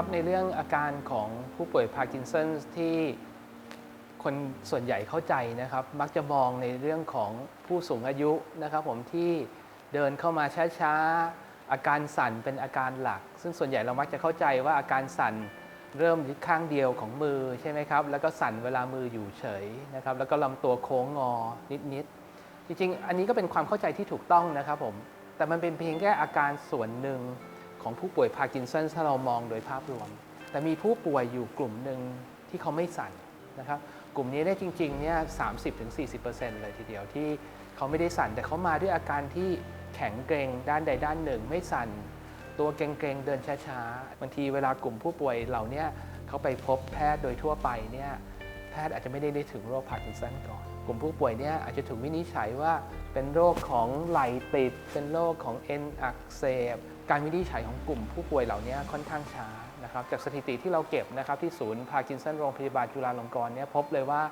ครับในเรื่องอาการของผู้ป่วยพาร์กินสันที่คนส่วนใหญ่เข้าใจนะครับ มักจะมองในเรื่องของผู้สูงอายุนะครับผมที่เดินเข้ามาช้าๆ อาการสั่นเป็นอาการหลัก ซึ่งส่วนใหญ่เรามักจะเข้าใจว่าอาการสั่นเริ่มที่ข้างเดียวของมือใช่ไหมครับแล้วก็สั่นเวลามืออยู่เฉยนะครับแล้วก็ลำตัวโค้งงอนิดๆจริงๆ อันนี้ก็เป็นความเข้าใจที่ถูกต้องนะครับผมแต่มันเป็นเพียงแค่อาการส่วนหนึ่ง ของผู้ป่วยพาร์กินสันถ้าเรามองโดยภาพรวม แต่มีผู้ป่วยอยู่กลุ่มหนึ่งที่เขาไม่สั่นนะครับกลุ่มนี้ได้จริงๆเนี่ย30-40%เปอร์เซ็นต์เลยทีเดียวที่เขาไม่ได้สั่น แต่เขามาด้วยอาการที่แข็งเกรงด้านใดด้านหนึ่ง ไม่สั่น ตัวเกรงๆเดินช้าๆบางทีเวลากลุ่มผู้ป่วยเหล่านี้เขาไปพบแพทย์โดยทั่วไปเนี่ยแพทย์อาจจะไม่ได้ได้ถึงโรคพาร์กินสันก่อน กลุ่มผู้ป่วยเนี่ยอาจจะถูกวินิจฉัยว่าเป็นโรคของไหลติด เป็นโรคของเอ็นอักเสบ การวินิจฉัยของกลุ่มผู้ป่วยเหล่านี้ค่อนข้างช้านะครับ จากสถิติที่เราเก็บนะครับที่ศูนย์พาร์กินสันโรงพยาบาลจุฬาลงกรณ์เนี่ยพบเลยว่า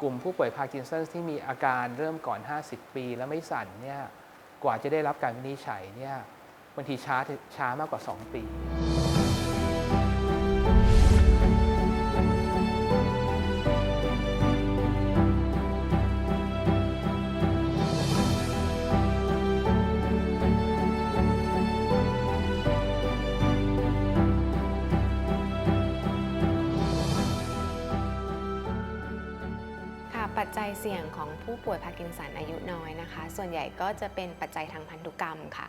กลุ่มผู้ป่วยพาร์กินสันที่มีอาการเริ่มก่อน 50 ปี แล้วไม่สั่นเนี่ยกว่าจะได้รับการวินิจฉัยเนี่ยบางทีช้าช้ามากกว่า 2 ปี ปัจจัยเสี่ยงของผู้ป่วยพาร์กินสันอายุน้อยนะคะ ส่วนใหญ่ก็จะเป็นปัจจัยทางพันธุกรรมค่ะ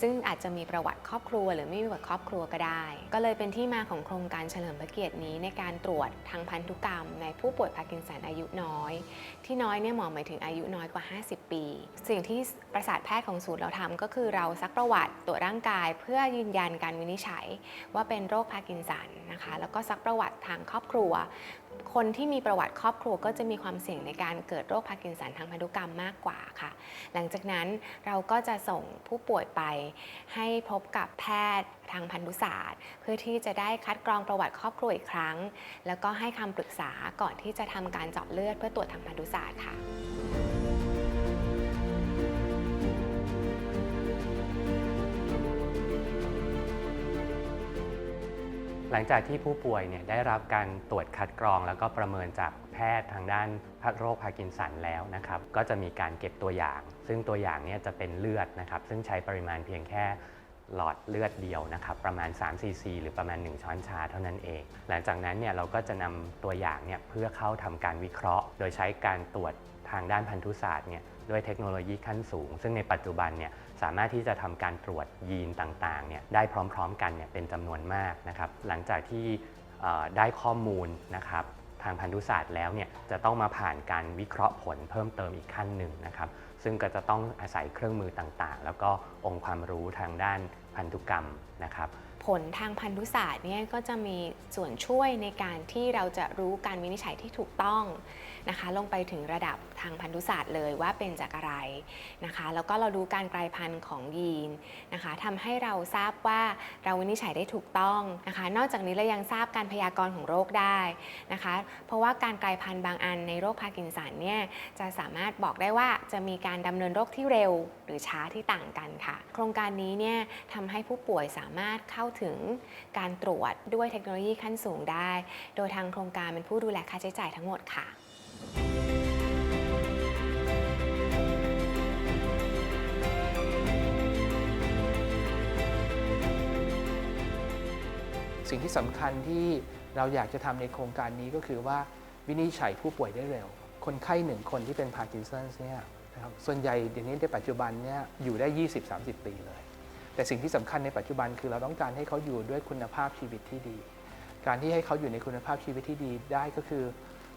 ซึ่งอาจจะมีประวัติครอบครัว หรือไม่มีประวัติครอบครัวก็ได้ ก็เลยเป็นที่มาของโครงการเฉลิมพระเกียรตินี้ในการตรวจทางพันธุกรรม ในผู้ป่วยพาร์กินสันอายุน้อย ที่น้อยเนี่ยหมอหมายถึงอายุน้อยกว่า 50 ปี สิ่งที่ประสาทแพทย์ของศูนย์เราทำก็คือเราซักประวัติตรวจร่างกาย เพื่อยืนยันการวินิจฉัย ว่าเป็นโรคพาร์กินสันนะคะ แล้วก็ซักประวัติทางครอบครัว คนที่มีประวัติครอบครัวก็จะมีความเสี่ยงในการเกิดโรคพาร์กินสันทางพันธุกรรมมากกว่าค่ะ หลังจากนั้นเราก็จะส่งผู้ป่วยไป ให้พบกับแพทย์ทางพันธุศาสตร์ เพื่อที่จะได้คัดกรองประวัติครอบครัวอีกครั้ง แล้วก็ให้คำปรึกษาก่อนที่จะทำการเจาะเลือดเพื่อตรวจทางพันธุศาสตร์ค่ะหลังจากที่ผู้ป่วยเนี่ยได้รับการตรวจคัดกรองแล้วก็ประเมินจาก แพทย์ทางด้านโรคพาร์กินสันแล้วนะครับ ก็จะมีการเก็บตัวอย่าง ซึ่งตัวอย่างเนี่ยจะเป็นเลือดนะครับ ซึ่งใช้ปริมาณเพียงแค่หลอดเลือดเดียวนะครับ ประมาณ3ซีซีหรือประมาณ 1 ช้อนชาเท่านั้นเอง หลังจากนั้นเนี่ยเราก็จะนำตัวอย่างเนี่ยเพื่อเข้าทำการวิเคราะห์ โดยใช้การตรวจทางด้านพันธุศาสตร์เนี่ยด้วยเทคโนโลยีขั้นสูง ซึ่งในปัจจุบันเนี่ยสามารถที่จะทำการตรวจยีนต่างๆเนี่ยได้พร้อม ๆ กันเนี่ยเป็นจำนวนมากนะครับ หลังจากที่ได้ข้อมูลนะครับ ทางพันธุศาสตร์แล้วเนี่ยจะต้องมาผ่านการวิเคราะห์ผลเพิ่มเติมอีกขั้นหนึ่งนะครับ ซึ่งก็จะต้องอาศัยเครื่องมือต่างๆ แล้วก็องค์ความรู้ทางด้านพันธุกรรมนะครับ ผลทางพันธุศาสตร์เนี่ยก็จะมีส่วนช่วยในการที่เราจะรู้การวินิจฉัยที่ถูกต้องนะคะ ลงไปถึงระดับทางพันธุศาสตร์เลยว่าเป็นจากอะไรนะคะ แล้วก็เรารู้การกลายพันธุ์ของยีนนะคะทำให้เราทราบว่าเราวินิจฉัยได้ถูกต้องนะคะ นอกจากนี้เรายังทราบการพยากรณ์ของโรคได้นะคะ เพราะว่าการกลายพันธุ์บางอันในโรคพาร์กินสันเนี่ยจะสามารถบอกได้ว่าจะมีการดำเนินโรคที่เร็ว หรือช้าที่ต่างกันค่ะ โครงการนี้เนี่ยทำให้ผู้ป่วยสามารถเข้าถึงการตรวจด้วยเทคโนโลยีขั้นสูงได้ โดยทางโครงการเป็นผู้ดูแลค่าใช้จ่ายทั้งหมดค่ะสิ่งที่สำคัญที่เราอยากจะทำในโครงการนี้ก็คือว่าวินิจฉัยผู้ป่วยได้เร็ว คนไข้หนึ่งคนที่เป็นพาร์กินสันเนี่ยนะครับส่วนใหญ่เดี๋ยวนี้ในปัจจุบันเนี่ยอยู่ได้ 20-30 ปีเลย แต่สิ่งที่สำคัญในปัจจุบันคือเราต้องการให้เขาอยู่ด้วยคุณภาพชีวิตที่ดี การที่ให้เขาอยู่ในคุณภาพชีวิตที่ดีได้ก็คือ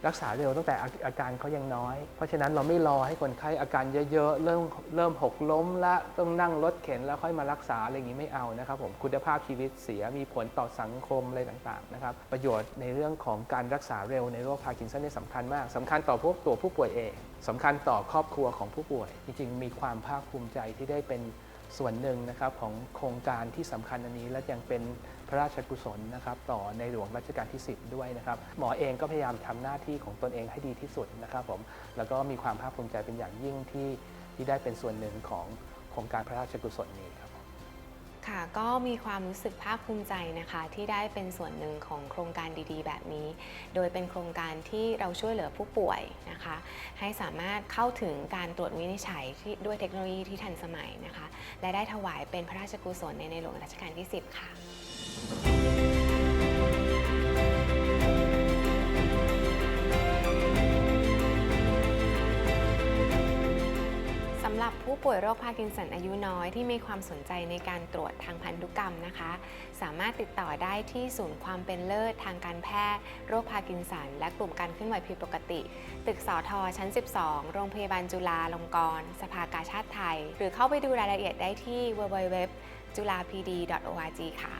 รักษาเร็วตั้งแต่อาการเขายังน้อย เพราะฉะนั้นเราไม่รอให้คนไข้อาการเยอะๆเริ่มเริ่มหกล้มและต้องนั่งรถเข็นแล้วค่อยมารักษาอะไรอย่างนี้ไม่เอานะครับผมคุณภาพชีวิตเสียมีผลต่อสังคมอะไรต่างๆนะครับประโยชน์ในเรื่องของการรักษาเร็วในโรคพาร์กินสันนี่สำคัญมากสำคัญต่อพวกตัวผู้ป่วยเองสำคัญต่อครอบครัวของผู้ป่วย จริงๆ มีความภาคภูมิใจที่ได้เป็น ส่วนหนึ่งนะครับของโครงการที่สำคัญอันนี้และยังเป็นพระราชกุศลนะครับต่อในหลวงรัชกาลที่ 10 ด้วยนะครับหมอเองก็พยายามทำหน้าที่ของตนเองให้ดีที่สุดนะครับผมแล้วก็มีความภาคภูมิใจเป็นอย่างยิ่งที่ที่ได้เป็นส่วนหนึ่งของโครงการพระราชกุศลนี้ครับ ค่ะก็มีความรู้สึกภาคภูมิใจนะคะที่ได้เป็นส่วนหนึ่งของโครงการดีๆ แบบนี้ โดยเป็นโครงการที่เราช่วยเหลือผู้ป่วยนะคะ ให้สามารถเข้าถึงการตรวจวินิจฉัยที่ด้วยเทคโนโลยีที่ทันสมัยนะคะ และได้ถวายเป็นพระราชกุศลในในหลวงรัชกาลที่ 10 ค่ะ หรับผู้ป่วยโรคพาร์กินสันอายุน้อยที่มีความสนใจในการตรวจทางพันธุกรรมนะคะ สามารถติดต่อได้ที่ศูนย์ความเป็นเลิศทางการแพทย์ โรคพาร์กินสัน และกลุ่มการเคลื่อนไหวผิดปกติ ตึกสอทอชั้น 12 โรงพยาบาลจุฬาลงกรณ์สภากาชาติไทย หรือเข้าไปดูรายละเอียดได้ที่ www. julapd.org ค่ะ